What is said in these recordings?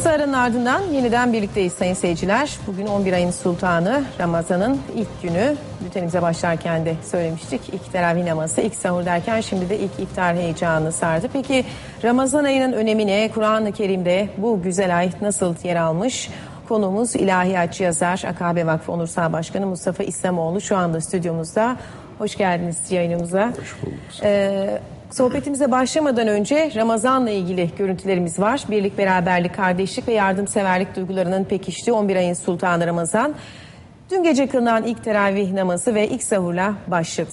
Kısa aranın ardından yeniden birlikteyiz sayın seyirciler. Bugün 11 ayın sultanı Ramazan'ın ilk günü. Bültenimize başlarken de söylemiştik. İlk teravih namazı, ilk sahur derken şimdi de ilk iftar heyecanı sardı. Peki Ramazan ayının önemi ne? Kur'an-ı Kerim'de bu güzel ay nasıl yer almış? Konuğumuz ilahiyatçı yazar Akabe Vakfı Onursal Başkanı Mustafa İslamoğlu şu anda stüdyomuzda. Hoş geldiniz yayınımıza. Hoş bulduk. Ee, sohbetimize başlamadan önce Ramazan'la ilgili görüntülerimiz var. Birlik, beraberlik, kardeşlik ve yardımseverlik duygularının pekiştiği 11 ayın sultanı Ramazan. Dün gece kılınan ilk teravih namazı ve ilk sahurla başladı.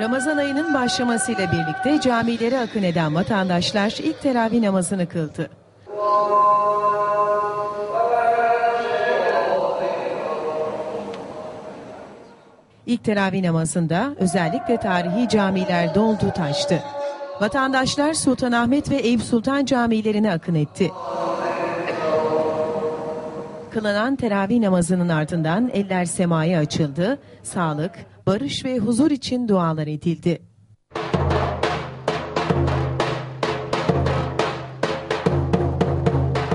Ramazan ayının başlamasıyla birlikte camilere akın eden vatandaşlar ilk teravih namazını kıldı. İlk teravih namazında özellikle tarihi camiler doldu taştı. Vatandaşlar Sultanahmet ve Eyüp Sultan camilerine akın etti. Kılınan teravih namazının ardından eller semaya açıldı, sağlık, barış ve huzur için dualar edildi.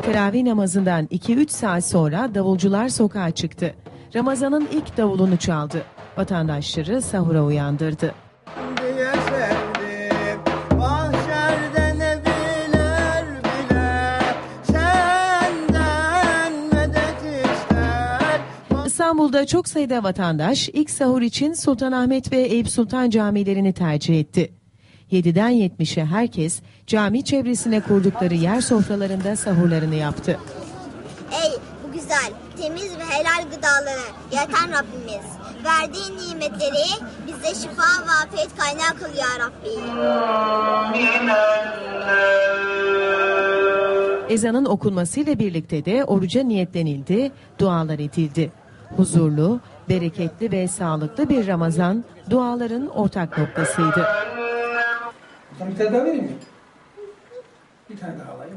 Teravih namazından 2-3 saat sonra davulcular sokağa çıktı. Ramazan'ın ilk davulunu çaldı. Vatandaşları sahura uyandırdı. İstanbul'da çok sayıda vatandaş ilk sahur için Sultanahmet ve Eyüp Sultan camilerini tercih etti. 7'den 70'e herkes cami çevresine kurdukları yer sofralarında sahurlarını yaptı. Ey bu güzel, temiz ve helal gıdaları yaratan Rabbimiz. Verdiğin nimetleri bize şifa ve afiyet kaynağı kıl ya Rabbi. Ezanın okunmasıyla birlikte de oruca niyetlenildi, dualar edildi. Huzurlu, bereketli ve sağlıklı bir Ramazan duaların ortak noktasıydı. Bir tane daha vereyim mi?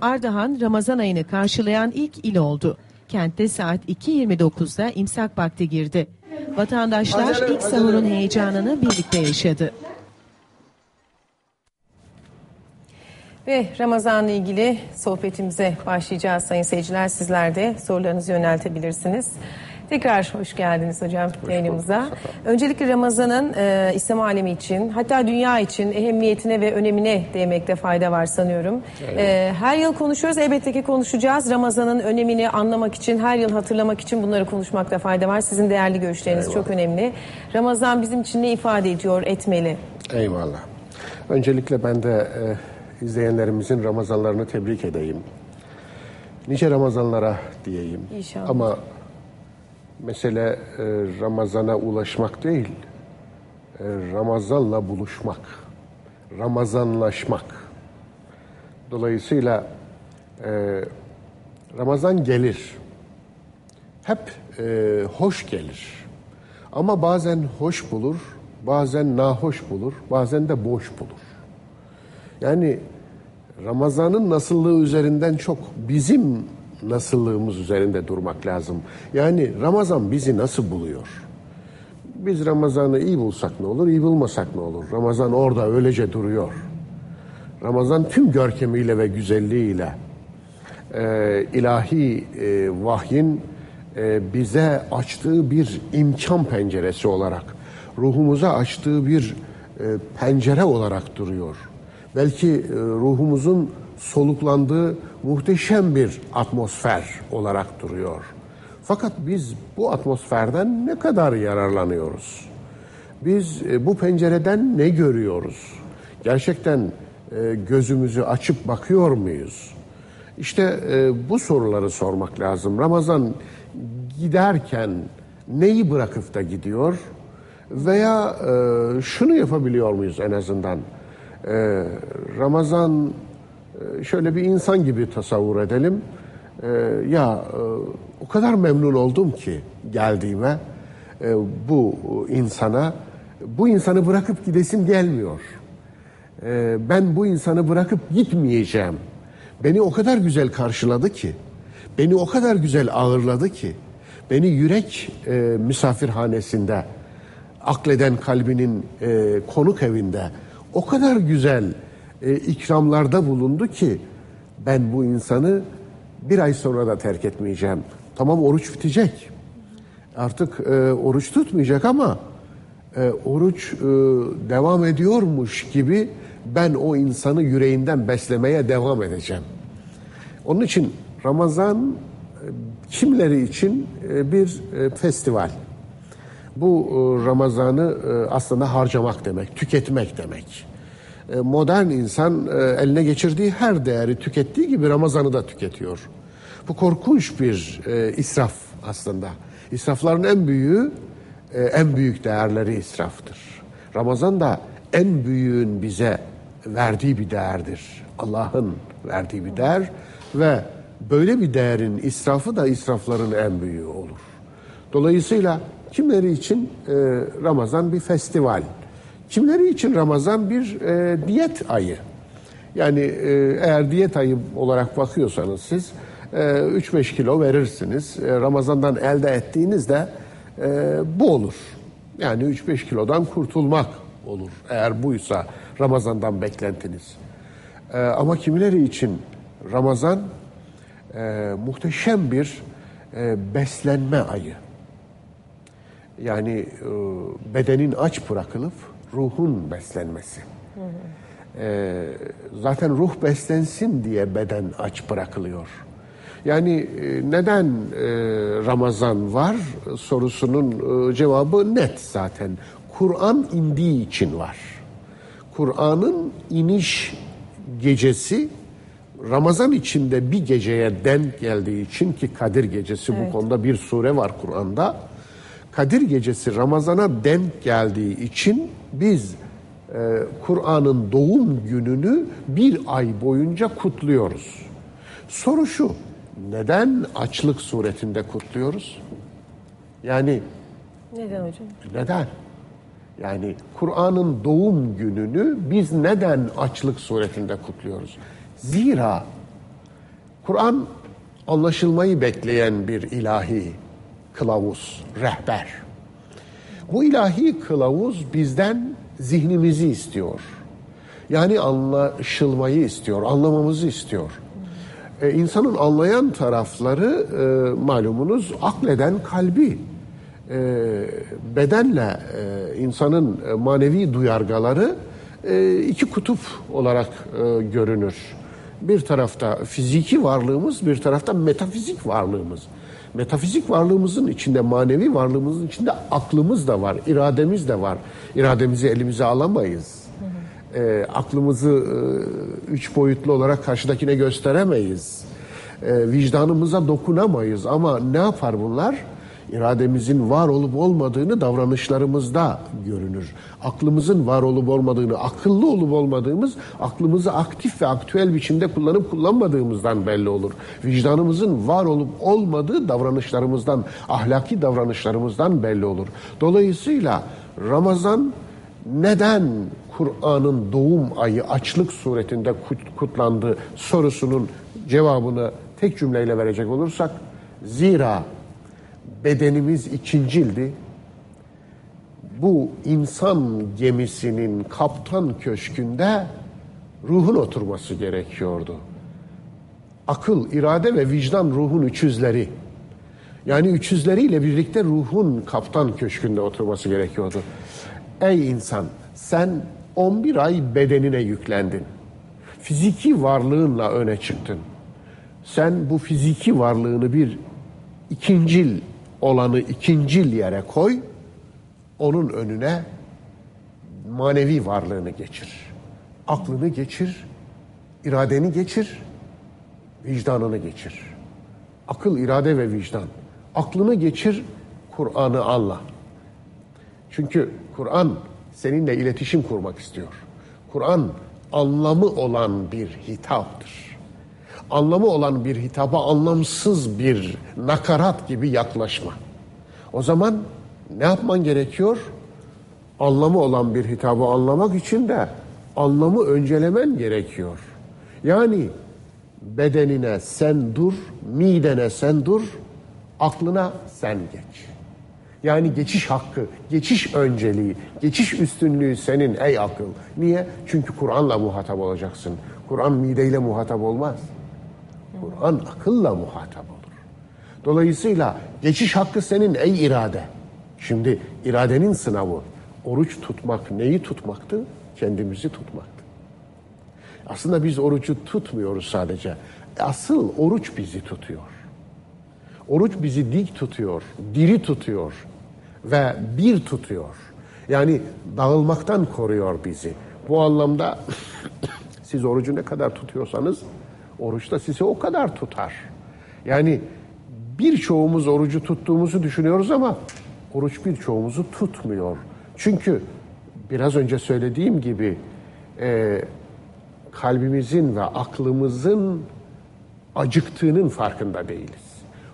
Ardahan Ramazan ayını karşılayan ilk il oldu. Kentte saat 2.29'da imsak vakti girdi. Vatandaşlar ilk sahurun heyecanını birlikte yaşadı. Ve Ramazan'la ilgili sohbetimize başlayacağız sayın seyirciler. Sizler de sorularınızı yöneltebilirsiniz. Tekrar hoş geldiniz hocam yayınımıza. Öncelikle Ramazan'ın e, İslam alemi için hatta dünya için ehemmiyetine ve önemine değmekte fayda var sanıyorum. E, her yıl konuşuyoruz elbette ki konuşacağız. Ramazan'ın önemini anlamak için her yıl hatırlamak için bunları konuşmakta fayda var. Sizin değerli görüşleriniz çok önemli. Ramazan bizim için ne ifade ediyor, etmeli? Eyvallah. Öncelikle ben de e, izleyenlerimizin Ramazanlarını tebrik edeyim. Nice Ramazanlara diyeyim. İnşallah. Ama mesele e, Ramazan'a ulaşmak değil, e, Ramazan'la buluşmak, Ramazanlaşmak. Dolayısıyla e, Ramazan gelir. Hep hoş gelir. Ama bazen hoş bulur, bazen nahoş bulur, bazen de boş bulur. Yani Ramazan'ın nasıllığı üzerinden çok bizim nasıllığımız üzerinde durmak lazım. Yani Ramazan bizi nasıl buluyor? Biz Ramazan'ı iyi bulsak ne olur, iyi bulmasak ne olur? Ramazan orada öylece duruyor. Ramazan tüm görkemiyle ve güzelliğiyle e, ilahi e, vahyin e, bize açtığı bir imkan penceresi olarak, ruhumuza açtığı bir e, pencere olarak duruyor. Belki e, ruhumuzun soluklandığı muhteşem bir atmosfer olarak duruyor. Fakat biz bu atmosferden ne kadar yararlanıyoruz? Biz e, bu pencereden ne görüyoruz? Gerçekten e, gözümüzü açıp bakıyor muyuz? İşte e, bu soruları sormak lazım. Ramazan giderken neyi bırakıp da gidiyor? Veya şunu yapabiliyor muyuz en azından? Ramazan şöyle bir insan gibi tasavvur edelim. E, ya e, o kadar memnun oldum ki geldiğime e, bu insana. Bu insanı bırakıp gidesim gelmiyor. E, ben bu insanı bırakıp gitmeyeceğim. Beni o kadar güzel karşıladı ki, beni o kadar güzel ağırladı ki, beni yürek e, misafirhanesinde, akleden kalbinin konuk evinde o kadar güzel e, ikramlarda bulundu ki ben bu insanı bir ay sonra da terk etmeyeceğim. Tamam oruç bitecek. Artık e, oruç tutmayacak ama e, oruç e, devam ediyormuş gibi ben o insanı yüreğinden beslemeye devam edeceğim. Onun için Ramazan e, kimleri için e, bir e, festival. Bu Ramazan'ı aslında harcamak demek, tüketmek demek. E, Modern insan e, eline geçirdiği her değeri tükettiği gibi Ramazan'ı da tüketiyor. Bu korkunç bir e, israf aslında. İsrafların en büyüğü, en büyük değerleri israftır. Ramazan da en büyüğün bize verdiği bir değerdir. Allah'ın verdiği bir değer ve böyle bir değerin israfı da israfların en büyüğü olur. Dolayısıyla kimleri için Ramazan bir festival, kimleri için Ramazan bir e, diyet ayı. Yani e, eğer diyet ayı olarak bakıyorsanız siz e, 3-5 kilo verirsiniz. E, Ramazan'dan elde ettiğinizde e, bu olur. Yani 3-5 kilodan kurtulmak olur. Eğer buysa Ramazan'dan beklentiniz. E, ama kimileri için Ramazan e, muhteşem bir e, beslenme ayı. Yani e, bedenin aç bırakılıp ruhun beslenmesi. E, zaten ruh beslensin diye beden aç bırakılıyor. Yani e, neden e, Ramazan var sorusunun e, cevabı net zaten. Kur'an indiği için var. Kur'an'ın iniş gecesi Ramazan içinde bir geceye denk geldiği için ki Kadir Gecesi bu konuda bir sure var Kur'an'da. Kadir Gecesi Ramazan'a denk geldiği için biz e, Kur'an'ın doğum gününü bir ay boyunca kutluyoruz. Soru şu, neden açlık suretinde kutluyoruz? Yani Neden hocam? neden? Yani Kur'an'ın doğum gününü biz neden açlık suretinde kutluyoruz? Zira Kur'an anlaşılmayı bekleyen bir ilahi kılavuz, rehber. Bu ilahi kılavuz bizden zihnimizi istiyor. Yani anlaşılmayı istiyor, anlamamızı istiyor. Ee, insanın anlayan tarafları e, malumunuz akleden kalbi. Ee, bedenle e, insanın e, manevi duyargaları e, iki kutup olarak e, görünür. Bir tarafta fiziki varlığımız, bir tarafta metafizik varlığımız. Metafizik varlığımızın içinde, manevi varlığımızın içinde aklımız da var, irademiz de var. İrademizi elimize alamayız. E, aklımızı e, üç boyutlu olarak karşıdakine gösteremeyiz. E, vicdanımıza dokunamayız ama ne yapar bunlar? İrademizin var olup olmadığını davranışlarımızda görünür. Aklımızın var olup olmadığını, akıllı olup olmadığımız, aklımızı aktif ve aktüel biçimde kullanıp kullanmadığımızdan belli olur. Vicdanımızın var olup olmadığı davranışlarımızdan, ahlaki davranışlarımızdan belli olur. Dolayısıyla Ramazan neden Kur'an'ın doğum ayı açlık suretinde kut- kutlandı sorusunun cevabını tek cümleyle verecek olursak, zira bedenimiz ikincildi. Bu insan gemisinin kaptan köşkünde ruhun oturması gerekiyordu. Akıl, irade ve vicdan ruhun üçüzleri. Yani üçüzleriyle birlikte ruhun kaptan köşkünde oturması gerekiyordu. Ey insan sen 11 ay bedenine yüklendin. Fiziki varlığınla öne çıktın. Sen bu fiziki varlığını bir ikincil olanı ikincil yere koy. Onun önüne manevi varlığını geçir. Aklını geçir, iradeni geçir, vicdanını geçir. Akıl, irade ve vicdan. Aklını geçir, Kur'an'ı anla. Çünkü Kur'an seninle iletişim kurmak istiyor. Kur'an anlamı olan bir hitaptır. Anlamı olan bir hitaba anlamsız bir nakarat gibi yaklaşma. O zaman ne yapman gerekiyor? Anlamı olan bir hitabı anlamak için de anlamı öncelemen gerekiyor. Yani bedenine sen dur, midene sen dur, aklına sen geç. Yani geçiş hakkı, geçiş önceliği, geçiş üstünlüğü senin ey akıl. Niye? Çünkü Kur'an'la muhatap olacaksın. Kur'an mideyle muhatap olmaz. Kur'an akılla muhatap olur. Dolayısıyla geçiş hakkı senin ey irade. Şimdi iradenin sınavı. Oruç tutmak neyi tutmaktı? Kendimizi tutmaktı. Aslında biz orucu tutmuyoruz sadece. Asıl oruç bizi tutuyor. Oruç bizi dik tutuyor, diri tutuyor ve bir tutuyor. Yani dağılmaktan koruyor bizi. Bu anlamda siz orucu ne kadar tutuyorsanız oruç da sizi o kadar tutar. Yani birçoğumuz orucu tuttuğumuzu düşünüyoruz ama oruç birçoğumuzu tutmuyor. Çünkü biraz önce söylediğim gibi e, kalbimizin ve aklımızın acıktığının farkında değiliz.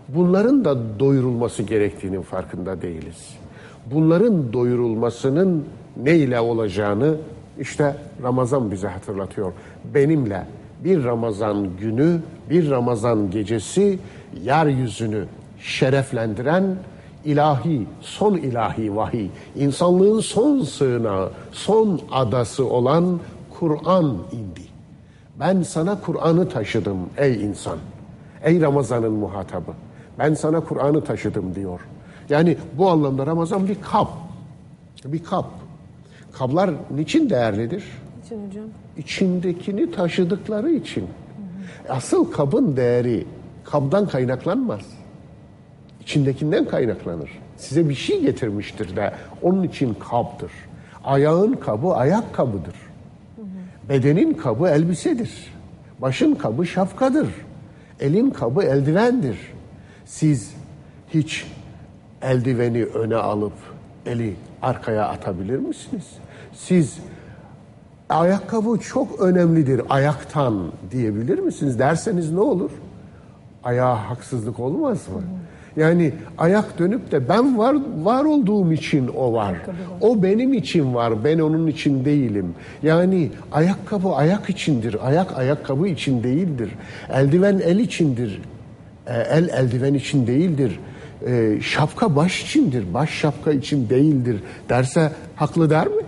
Bunların da doyurulması gerektiğinin farkında değiliz. Bunların doyurulmasının ne ile olacağını işte Ramazan bize hatırlatıyor. Benimle bir Ramazan günü, bir Ramazan gecesi yeryüzünü şereflendiren ilahi, son ilahi vahiy, insanlığın son sığınağı, son adası olan Kur'an indi. Ben sana Kur'an'ı taşıdım ey insan. Ey Ramazan'ın muhatabı. Ben sana Kur'an'ı taşıdım diyor. Yani bu anlamda Ramazan bir kap. Bir kap. Kablar niçin değerlidir? İçin hocam? İçindekini taşıdıkları için. Asıl kabın değeri kabdan kaynaklanmaz. İçindekinden kaynaklanır. Size bir şey getirmiştir de onun için kabdır. Ayağın kabı ayak kabıdır. Bedenin kabı elbisedir. Başın kabı şapkadır. Elin kabı eldivendir. Siz hiç eldiveni öne alıp eli arkaya atabilir misiniz? Siz ayakkabı çok önemlidir ayaktan diyebilir misiniz? Derseniz ne olur? Ayağa haksızlık olmaz mı? Yani ayak dönüp de ben var var olduğum için o var. O benim için var. Ben onun için değilim. Yani ayakkabı ayak içindir. Ayak ayakkabı için değildir. Eldiven el içindir. E, El eldiven için değildir. E, Şapka baş içindir. Baş şapka için değildir. Derse haklı der mi?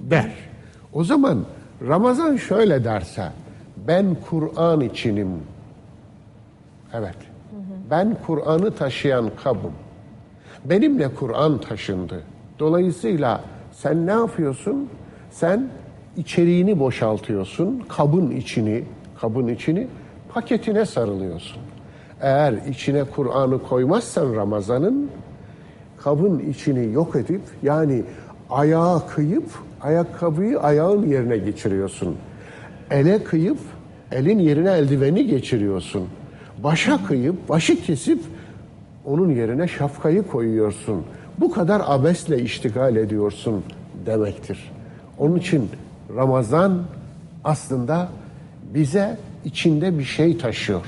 Der. O zaman Ramazan şöyle derse ben Kur'an içinim. Evet. Ben Kur'an'ı taşıyan kabım. Benimle Kur'an taşındı. Dolayısıyla sen ne yapıyorsun? Sen içeriğini boşaltıyorsun. Kabın içini, kabın içini paketine sarılıyorsun. Eğer içine Kur'an'ı koymazsan Ramazan'ın kabın içini yok edip yani ayağa kıyıp ayakkabıyı ayağın yerine geçiriyorsun. Ele kıyıp elin yerine eldiveni geçiriyorsun. Başa kıyıp başı kesip onun yerine şapkayı koyuyorsun. Bu kadar abesle iştigal ediyorsun demektir. Onun için Ramazan aslında bize içinde bir şey taşıyor.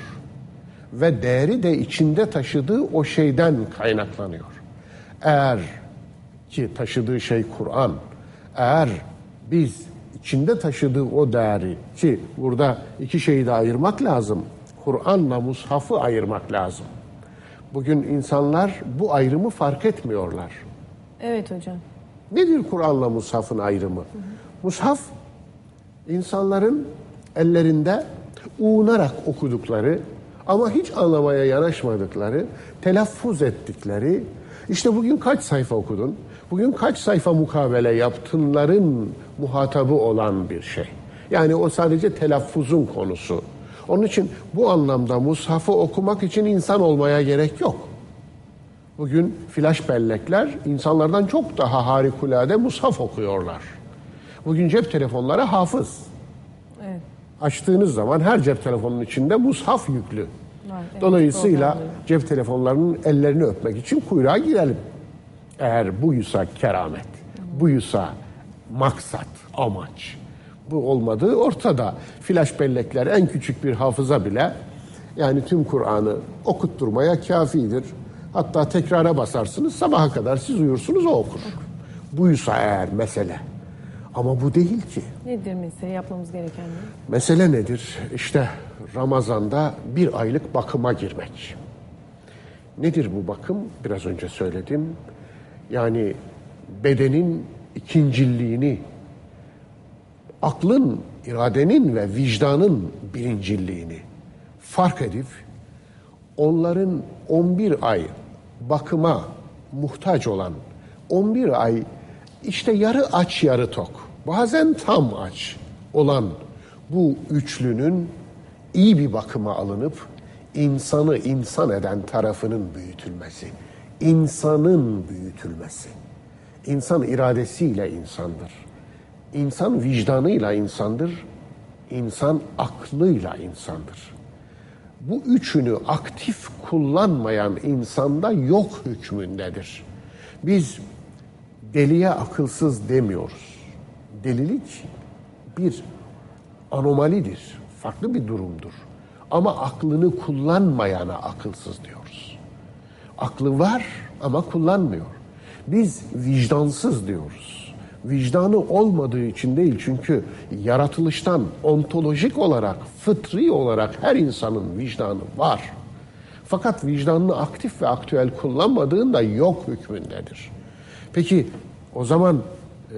Ve değeri de içinde taşıdığı o şeyden kaynaklanıyor. Eğer ki taşıdığı şey Kur'an, eğer biz içinde taşıdığı o değeri ki burada iki şeyi de ayırmak lazım. Kur'an'la mushafı ayırmak lazım. Bugün insanlar bu ayrımı fark etmiyorlar. Evet hocam. Nedir Kur'an'la mushafın ayrımı? Mushaf insanların ellerinde uğunarak okudukları ama hiç anlamaya yanaşmadıkları, telaffuz ettikleri, işte bugün kaç sayfa okudun, bugün kaç sayfa mukabele yaptınların muhatabı olan bir şey. Yani o sadece telaffuzun konusu. Onun için bu anlamda mushafı okumak için insan olmaya gerek yok. Bugün flash bellekler insanlardan çok daha harikulade mushaf okuyorlar. Bugün cep telefonları hafız. Evet. Açtığınız zaman her cep telefonunun içinde mushaf yüklü. Evet, Dolayısıyla cep telefonlarının ellerini öpmek için kuyruğa girelim. Eğer buysa keramet, buysa maksat, amaç. Bu olmadığı ortada. Flash bellekler en küçük bir hafıza bile yani tüm Kur'an'ı okutturmaya kafidir. Hatta tekrara basarsınız sabaha kadar siz uyursunuz o okur. Buysa eğer mesele. Ama bu değil ki. Nedir mesele yapmamız gereken? Mesele nedir? İşte Ramazan'da bir aylık bakıma girmek. Nedir bu bakım? Biraz önce söyledim. Yani bedenin ikincilliğini, aklın, iradenin ve vicdanın birincilliğini fark edip onların 11 ay bakıma muhtaç olan 11 ay işte yarı aç yarı tok bazen tam aç olan bu üçlünün iyi bir bakıma alınıp insanı insan eden tarafının büyütülmesi, insanın büyütülmesi. İnsan iradesiyle insandır. İnsan vicdanıyla insandır. İnsan aklıyla insandır. Bu üçünü aktif kullanmayan insanda yok hükmündedir. Biz deliye akılsız demiyoruz. Delilik bir anomalidir, farklı bir durumdur. Ama aklını kullanmayana akılsız diyoruz. Aklı var ama kullanmıyor. Biz vicdansız diyoruz. Vicdanı olmadığı için değil çünkü yaratılıştan ontolojik olarak, fıtri olarak her insanın vicdanı var. Fakat vicdanını aktif ve aktüel kullanmadığında yok hükmündedir. Peki o zaman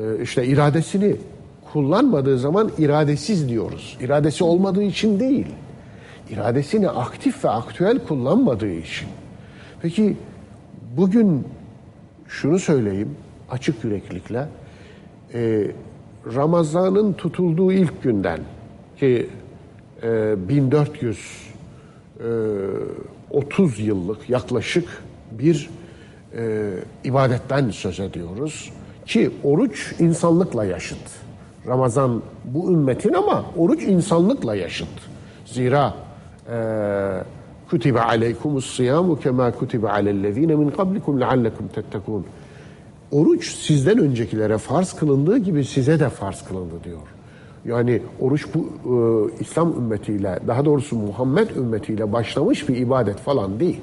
e, işte iradesini kullanmadığı zaman iradesiz diyoruz. İradesi olmadığı için değil. İradesini aktif ve aktüel kullanmadığı için. Peki bugün şunu söyleyeyim açık yüreklilikle. E, Ramazan'ın tutulduğu ilk günden ki e, 1430 yıllık yaklaşık bir e, ibadetten söz ediyoruz. Ki oruç insanlıkla yaşıt. Ramazan bu ümmetin ama oruç insanlıkla yaşıt. Zira e, kutibe aleykumus siyamu kema kutibe alellezine min qablikum leallekum tettekun. Oruç sizden öncekilere farz kılındığı gibi size de farz kılındı diyor. Yani oruç bu e, İslam ümmetiyle, daha doğrusu Muhammed ümmetiyle başlamış bir ibadet falan değil.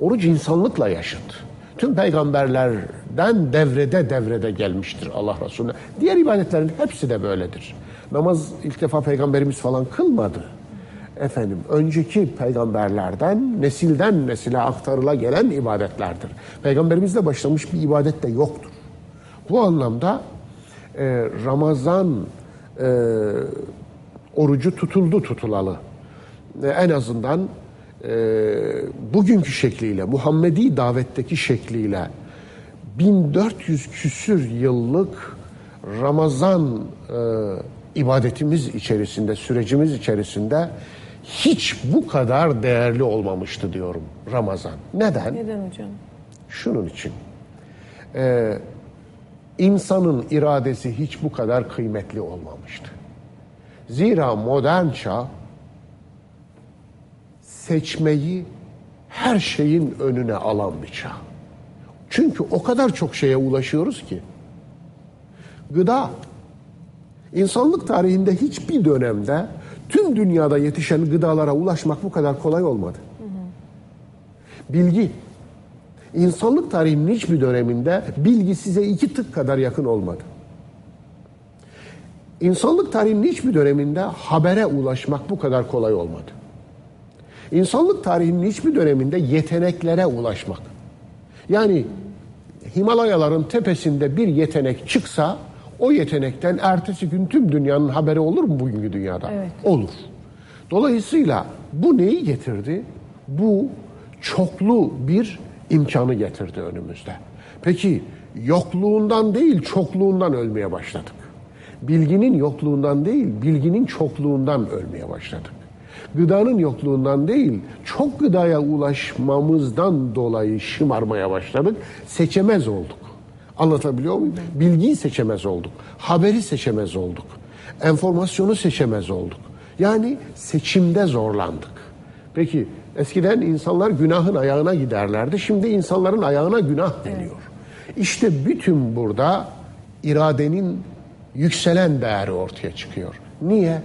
Oruç insanlıkla yaşıt. Tüm peygamberlerden devrede devrede gelmiştir Allah Resulüne. Diğer ibadetlerin hepsi de böyledir. Namaz ilk defa peygamberimiz falan kılmadı. Efendim önceki peygamberlerden nesilden nesile aktarıla gelen ibadetlerdir. Peygamberimizle başlamış bir ibadet de yoktur. Bu anlamda e, Ramazan e, orucu tutuldu tutulalı. E, en azından e, bugünkü şekliyle, Muhammedi davetteki şekliyle 1400 küsür yıllık Ramazan e, ibadetimiz içerisinde, sürecimiz içerisinde hiç bu kadar değerli olmamıştı diyorum Ramazan. Neden? Neden hocam? Şunun için. Ee, insanın iradesi hiç bu kadar kıymetli olmamıştı. Zira modern çağ seçmeyi her şeyin önüne alan bir çağ. Çünkü o kadar çok şeye ulaşıyoruz ki. Gıda, insanlık tarihinde hiçbir dönemde tüm dünyada yetişen gıdalara ulaşmak bu kadar kolay olmadı. Bilgi, insanlık tarihinin hiçbir döneminde bilgi size iki tık kadar yakın olmadı. İnsanlık tarihinin hiçbir döneminde habere ulaşmak bu kadar kolay olmadı. İnsanlık tarihinin hiçbir döneminde yeteneklere ulaşmak. Yani Himalayaların tepesinde bir yetenek çıksa o yetenekten ertesi gün tüm dünyanın haberi olur mu bugünkü dünyada? Evet. Olur. Dolayısıyla bu neyi getirdi? Bu çoklu bir imkanı getirdi önümüzde. Peki yokluğundan değil çokluğundan ölmeye başladık. Bilginin yokluğundan değil, bilginin çokluğundan ölmeye başladık. Gıdanın yokluğundan değil, çok gıdaya ulaşmamızdan dolayı şımarmaya başladık. Seçemez olduk. Anlatabiliyor muyum? Bilgiyi seçemez olduk. Haberi seçemez olduk. Enformasyonu seçemez olduk. Yani seçimde zorlandık. Peki eskiden insanlar günahın ayağına giderlerdi. Şimdi insanların ayağına günah deniyor. İşte bütün burada iradenin yükselen değeri ortaya çıkıyor. Niye?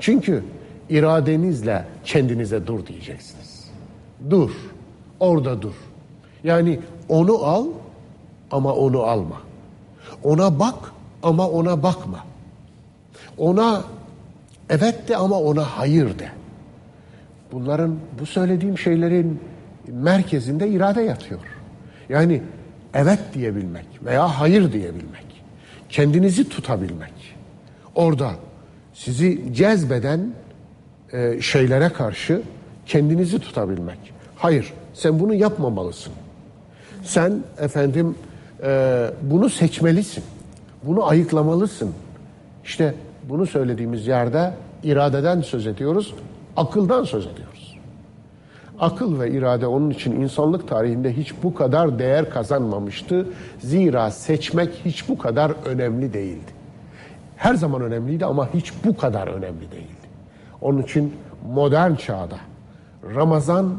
Çünkü iradenizle kendinize dur diyeceksiniz. Dur. Orada dur. Yani onu al ama onu alma. Ona bak ama ona bakma. Ona evet de ama ona hayır de. Bunların, bu söylediğim şeylerin merkezinde irade yatıyor. Yani evet diyebilmek veya hayır diyebilmek. Kendinizi tutabilmek. Orada sizi cezbeden e, şeylere karşı kendinizi tutabilmek. Hayır, sen bunu yapmamalısın. Sen efendim e, bunu seçmelisin. Bunu ayıklamalısın. İşte bunu söylediğimiz yerde iradeden söz ediyoruz, akıldan söz ediyoruz. Akıl ve irade onun için insanlık tarihinde hiç bu kadar değer kazanmamıştı. Zira seçmek hiç bu kadar önemli değildi. Her zaman önemliydi ama hiç bu kadar önemli değildi. Onun için modern çağda Ramazan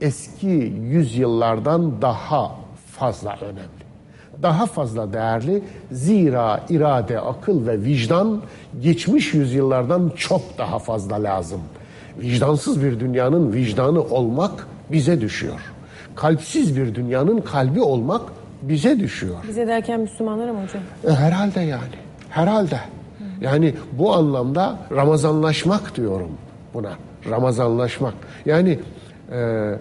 eski yüzyıllardan daha fazla önemli. Daha fazla değerli zira irade, akıl ve vicdan geçmiş yüzyıllardan çok daha fazla lazım. Vicdansız bir dünyanın vicdanı olmak bize düşüyor. Kalpsiz bir dünyanın kalbi olmak bize düşüyor. Bize derken Müslümanlar mı hocam? E, herhalde yani. Herhalde. Yani bu anlamda Ramazanlaşmak diyorum buna. Ramazanlaşmak. Yani e,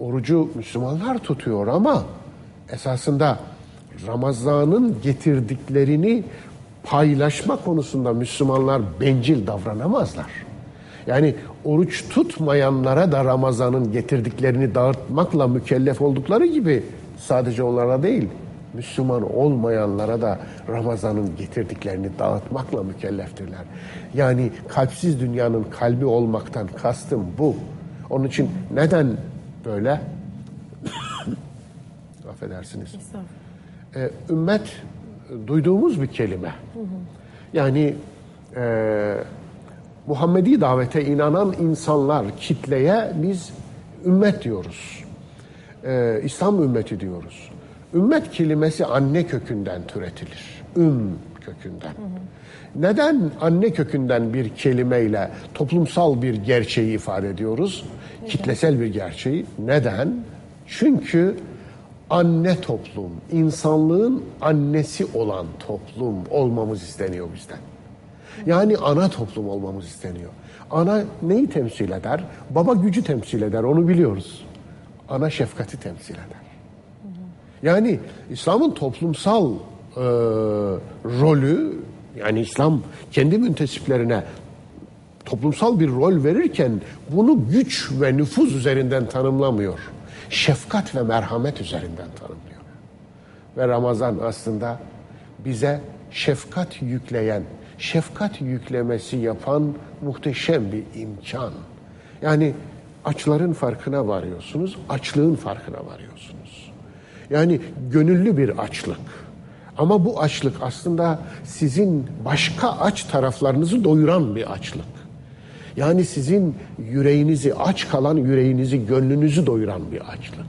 orucu Müslümanlar tutuyor ama esasında Ramazan'ın getirdiklerini paylaşma konusunda Müslümanlar bencil davranamazlar. Yani oruç tutmayanlara da Ramazan'ın getirdiklerini dağıtmakla mükellef oldukları gibi sadece onlara değil, Müslüman olmayanlara da Ramazan'ın getirdiklerini dağıtmakla mükelleftirler. Yani kalpsiz dünyanın kalbi olmaktan kastım bu. Onun için neden böyle? Affedersiniz. Ee, ümmet e, duyduğumuz bir kelime. Yani e, Muhammedi davete inanan insanlar kitleye biz ümmet diyoruz. Ee, İslam ümmeti diyoruz. Ümmet kelimesi anne kökünden türetilir. Üm kökünden. Neden anne kökünden bir kelimeyle toplumsal bir gerçeği ifade ediyoruz? Kitlesel bir gerçeği. Neden? Çünkü anne toplum, insanlığın annesi olan toplum olmamız isteniyor bizden. Yani ana toplum olmamız isteniyor. Ana neyi temsil eder? Baba gücü temsil eder, onu biliyoruz. Ana şefkati temsil eder. Yani İslam'ın toplumsal e, rolü, yani İslam kendi müntesiplerine toplumsal bir rol verirken bunu güç ve nüfuz üzerinden tanımlamıyor. Şefkat ve merhamet üzerinden tanımlıyor. Ve Ramazan aslında bize şefkat yükleyen, şefkat yüklemesi yapan muhteşem bir imkan. Yani açların farkına varıyorsunuz, açlığın farkına varıyorsunuz. Yani gönüllü bir açlık. Ama bu açlık aslında sizin başka aç taraflarınızı doyuran bir açlık. Yani sizin yüreğinizi, aç kalan yüreğinizi, gönlünüzü doyuran bir açlık.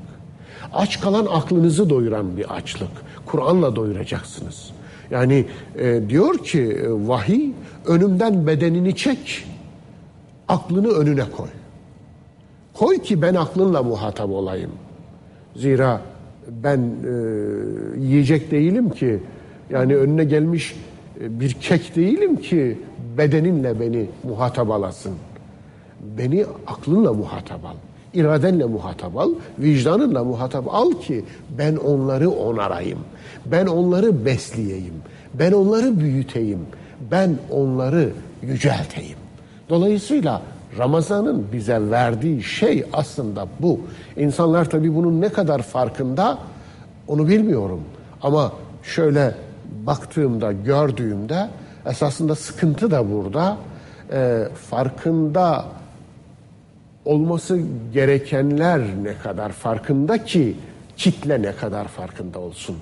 Aç kalan aklınızı doyuran bir açlık. Kur'an'la doyuracaksınız. Yani e, diyor ki e, vahiy önümden bedenini çek, aklını önüne koy. Koy ki ben aklınla muhatap olayım. Zira ben e, yiyecek değilim ki, yani önüne gelmiş e, bir kek değilim ki bedeninle beni muhatap alasın. Beni aklınla muhatap al, iradenle muhatap al, vicdanınla muhatap al ki ben onları onarayım, ben onları besleyeyim, ben onları büyüteyim, ben onları yücelteyim. Dolayısıyla Ramazan'ın bize verdiği şey aslında bu. İnsanlar tabii bunun ne kadar farkında onu bilmiyorum. Ama şöyle baktığımda, gördüğümde esasında sıkıntı da burada. Ee, farkında olması gerekenler ne kadar farkında ki kitle ne kadar farkında olsun.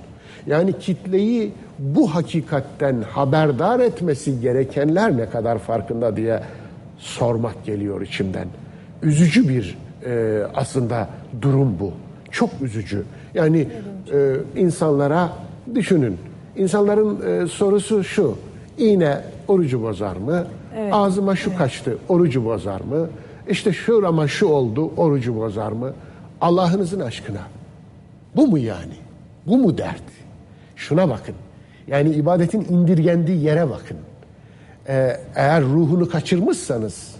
Yani kitleyi bu hakikatten haberdar etmesi gerekenler ne kadar farkında diye sormak geliyor içimden. Üzücü bir e, aslında durum bu. Çok üzücü. Yani e, insanlara düşünün. İnsanların e, sorusu şu. İğne orucu bozar mı? Ağzıma şu kaçtı orucu bozar mı? İşte şurama şu oldu orucu bozar mı? Allah'ınızın aşkına. Bu mu yani? Bu mu dert? Şuna bakın. Yani ibadetin indirgendiği yere bakın. Ee, eğer ruhunu kaçırmışsanız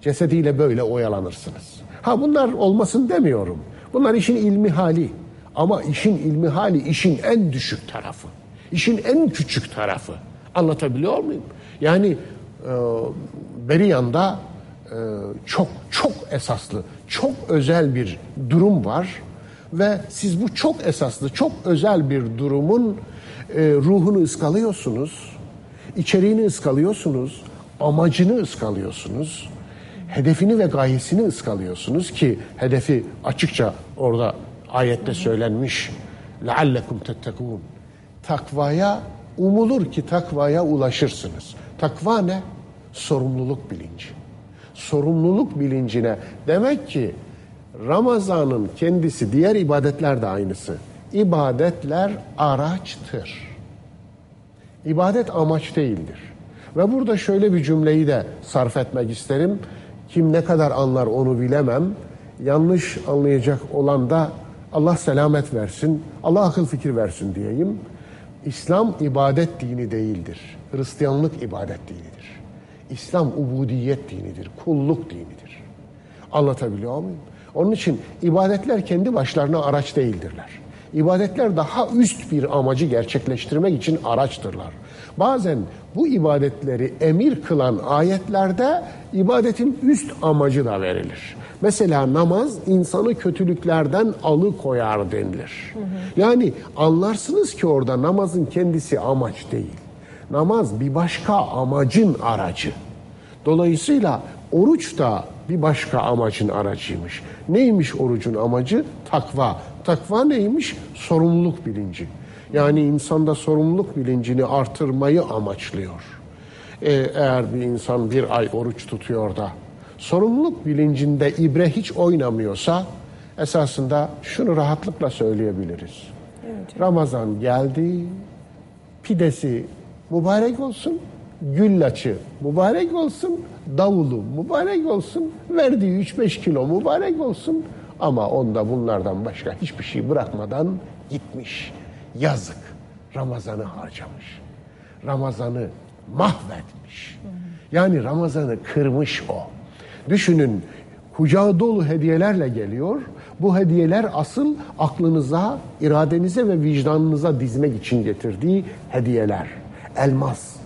cesediyle böyle oyalanırsınız. Ha bunlar olmasın demiyorum. Bunlar işin ilmi hali. Ama işin ilmi hali işin en düşük tarafı. İşin en küçük tarafı. Anlatabiliyor muyum? Yani e, Beriyan'da e, çok çok esaslı, çok özel bir durum var ve siz bu çok esaslı, çok özel bir durumun e, ruhunu ıskalıyorsunuz, içeriğini ıskalıyorsunuz, amacını ıskalıyorsunuz, hedefini ve gayesini ıskalıyorsunuz ki hedefi açıkça orada ayette söylenmiş. لَعَلَّكُمْ تَتَّقُونَ Takvaya umulur ki takvaya ulaşırsınız. Takva ne? Sorumluluk bilinci. Sorumluluk bilincine demek ki Ramazan'ın kendisi diğer ibadetler de aynısı. İbadetler araçtır. İbadet amaç değildir. Ve burada şöyle bir cümleyi de sarf etmek isterim. Kim ne kadar anlar onu bilemem. Yanlış anlayacak olan da Allah selamet versin, Allah akıl fikir versin diyeyim. İslam ibadet dini değildir. Hristiyanlık ibadet dinidir. İslam ubudiyet dinidir, kulluk dinidir. Anlatabiliyor muyum? Onun için ibadetler kendi başlarına araç değildirler. İbadetler daha üst bir amacı gerçekleştirmek için araçtırlar. Bazen bu ibadetleri emir kılan ayetlerde ibadetin üst amacı da verilir. Mesela namaz insanı kötülüklerden alıkoyar denilir. Yani anlarsınız ki orada namazın kendisi amaç değil. Namaz bir başka amacın aracı. Dolayısıyla oruç da bir başka amacın aracıymış. Neymiş orucun amacı? Takva. Takva neymiş? Sorumluluk bilinci. Yani insanda sorumluluk bilincini artırmayı amaçlıyor. Ee, eğer bir insan bir ay oruç tutuyor da sorumluluk bilincinde ibre hiç oynamıyorsa esasında şunu rahatlıkla söyleyebiliriz. Ramazan geldi, pidesi mübarek olsun, güllaçı mübarek olsun, davulu mübarek olsun, verdiği 3-5 kilo mübarek olsun ama onda bunlardan başka hiçbir şey bırakmadan gitmiş. Yazık. Ramazan'ı harcamış. Ramazan'ı mahvetmiş. Yani Ramazan'ı kırmış o. Düşünün kucağı dolu hediyelerle geliyor. Bu hediyeler asıl aklınıza, iradenize ve vicdanınıza dizmek için getirdiği hediyeler. Elmas,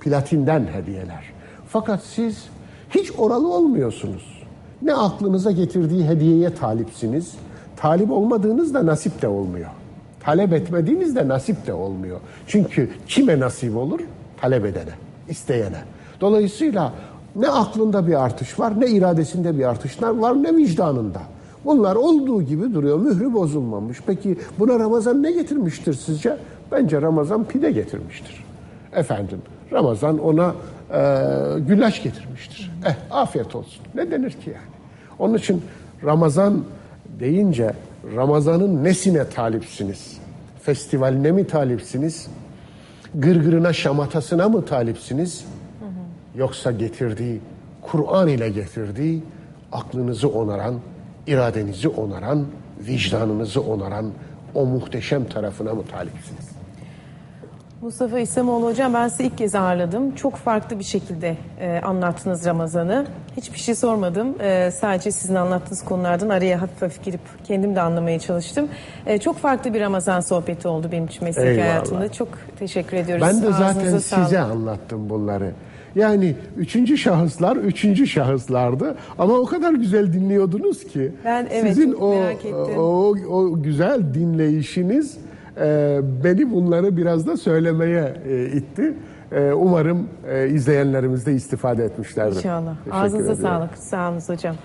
platinden hediyeler. Fakat siz hiç oralı olmuyorsunuz. Ne aklınıza getirdiği hediyeye talipsiniz. Talip olmadığınızda nasip de olmuyor. Talep etmediğinizde nasip de olmuyor. Çünkü kime nasip olur? Talep edene, isteyene. Dolayısıyla ne aklında bir artış var, ne iradesinde bir artışlar var, ne vicdanında. Bunlar olduğu gibi duruyor, mührü bozulmamış. Peki buna Ramazan ne getirmiştir sizce? Bence Ramazan pide getirmiştir. Efendim, Ramazan ona e, güllaç getirmiştir. Eh, afiyet olsun. Ne denir ki yani? Onun için Ramazan deyince Ramazan'ın nesine talipsiniz? Festivaline mi talipsiniz? Gırgırına, şamatasına mı talipsiniz? Yoksa getirdiği, Kur'an ile getirdiği, aklınızı onaran, iradenizi onaran, vicdanınızı onaran o muhteşem tarafına mı talipsiniz? Mustafa İslamoğlu hocam ben sizi ilk kez ağırladım. Çok farklı bir şekilde e, anlattınız Ramazan'ı. Hiçbir şey sormadım. E, sadece sizin anlattığınız konulardan araya hafif hafif girip kendim de anlamaya çalıştım. E, çok farklı bir Ramazan sohbeti oldu benim için meslek Eyvallah. hayatımda. Çok teşekkür ediyoruz. Ben de zaten Ağzınıza sağlık. size anlattım bunları. Yani üçüncü şahıslar üçüncü şahıslardı ama o kadar güzel dinliyordunuz ki. Ben, evet, sizin o, o o güzel dinleyişiniz e, beni bunları biraz da söylemeye e, itti. E, umarım e, izleyenlerimiz de istifade etmişlerdir. İnşallah. Teşekkür Ağzınıza ediyorum. sağlık. Sağ olun hocam.